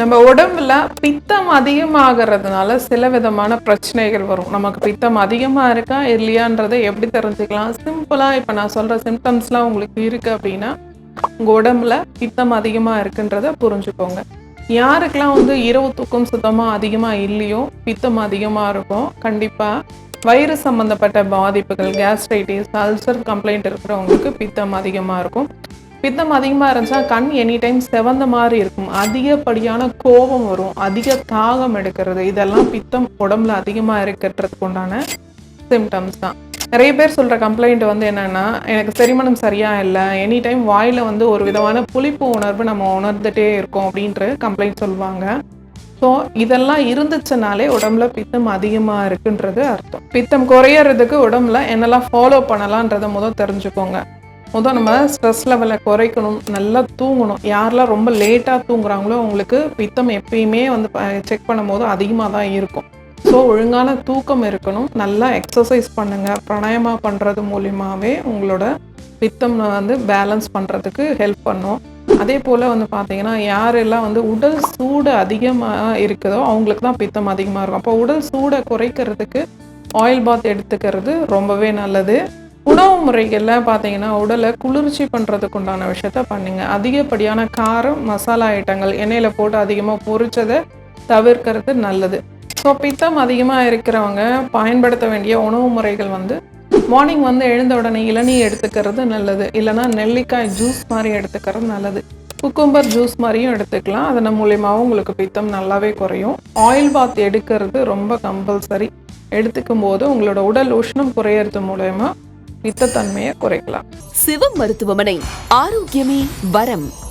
நம்ம உடம்புல பித்தம் அதிகமாகிறதுனால சில விதமான பிரச்சனைகள் வரும். நமக்கு பித்தம் அதிகமாக இருக்கா இல்லையான்றதை எப்படி தெரிஞ்சுக்கலாம்? சிம்பிளாக இப்போ நான் சொல்கிற சிம்டம்ஸ்லாம் உங்களுக்கு இருக்குது அப்படின்னா உங்கள் உடம்புல பித்தம் அதிகமாக இருக்குன்றத புரிஞ்சுக்கோங்க. யாருக்கெல்லாம் வந்து இரவு தூக்கம் சுத்தமாக அதிகமாக இல்லையோ பித்தம் அதிகமாக இருக்கும் கண்டிப்பாக வயிறு சம்மந்தப்பட்ட பாதிப்புகள் கேஸ்ட்ரைட்டிஸ் அல்சர் கம்ப்ளைண்ட் இருக்கிறவங்களுக்கு பித்தம் அதிகமாக இருக்கும். பித்தம் அதிகமாக இருந்துச்சா கண் எனி டைம் செவந்த மாதிரி இருக்கும். அதிகப்படியான கோபம் வரும். அதிக தாகம் எடுக்கிறது. இதெல்லாம் பித்தம் உடம்புல அதிகமாக இருக்கிறதுக்கு உண்டான சிம்டம்ஸ் தான். நிறைய பேர் சொல்கிற கம்ப்ளைண்ட் வந்து என்னென்னா எனக்கு செரிமணம் சரியாக இல்லை. எனி டைம் வாயில் வந்து ஒரு விதமான புளிப்பு உணர்வு நம்ம உணர்ந்துட்டே இருக்கோம் அப்படின்ற கம்ப்ளைண்ட் சொல்லுவாங்க. ஸோ இதெல்லாம் இருந்துச்சுனாலே உடம்புல பித்தம் அதிகமாக இருக்குன்றது அர்த்தம். பித்தம் குறையறதுக்கு உடம்புல என்னெல்லாம் ஃபாலோ பண்ணலான்றதை முதல் தெரிஞ்சுக்கோங்க. முதல் நம்ம ஸ்ட்ரெஸ் லெவலை குறைக்கணும் நல்லா தூங்கணும். யாரெல்லாம் ரொம்ப லேட்டாக தூங்குறாங்களோ அவங்களுக்கு பித்தம் எப்பயுமே வந்து செக் பண்ணும்போது அதிகமாக தான் இருக்கும். ஸோ ஒழுங்கான தூக்கம் இருக்கணும். நல்லா எக்ஸசைஸ் பண்ணுங்கள் பிராணாயமா பண்ணுறது மூலியமாகவே உங்களோட பித்தம் வந்து பேலன்ஸ் பண்ணுறதுக்கு ஹெல்ப் பண்ணும். அதே போல் வந்து பார்த்தீங்கன்னா யாரெல்லாம் வந்து உடல் சூடு அதிகமாக இருக்குதோ அவங்களுக்கு தான் பித்தம் அதிகமாக இருக்கும். அப்போ உடல் சூடை குறைக்கிறதுக்கு ஆயில் பாத் எடுத்துக்கிறது ரொம்பவே நல்லது. உணவு முறைகளில் பார்த்தீங்கன்னா உடலை குளிர்ச்சி பண்ணுறதுக்கு உண்டான விஷயத்த பண்ணுங்க. அதிகப்படியான காரம் மசாலா ஐட்டங்கள் எண்ணெயில் போட்டு அதிகமாக பொரிச்சதை தவிர்க்கிறது நல்லது. ஸோ பித்தம் அதிகமாக இருக்கிறவங்க பயன்படுத்த வேண்டிய உணவு முறைகள் வந்து மார்னிங் வந்து எழுந்த உடனே இளநீர் எடுத்துக்கிறது நல்லது. இல்லைனா நெல்லிக்காய் ஜூஸ் மாதிரி எடுத்துக்கிறது நல்லது. குக்கும்பர் ஜூஸ் மாதிரியும் எடுத்துக்கலாம். அதன் மூலியமாகவும் உங்களுக்கு பித்தம் நல்லாவே குறையும். ஆயில் பாத் எடுக்கிறது ரொம்ப கம்பல்சரி எடுத்துக்கும் போது உங்களோட உடல் உஷ்ணம் குறையிறது மூலயமா பித்தத்தன்மையை குறைக்கலாம். சிவம் மருத்துவமனை ஆரோக்கியமே வரம்.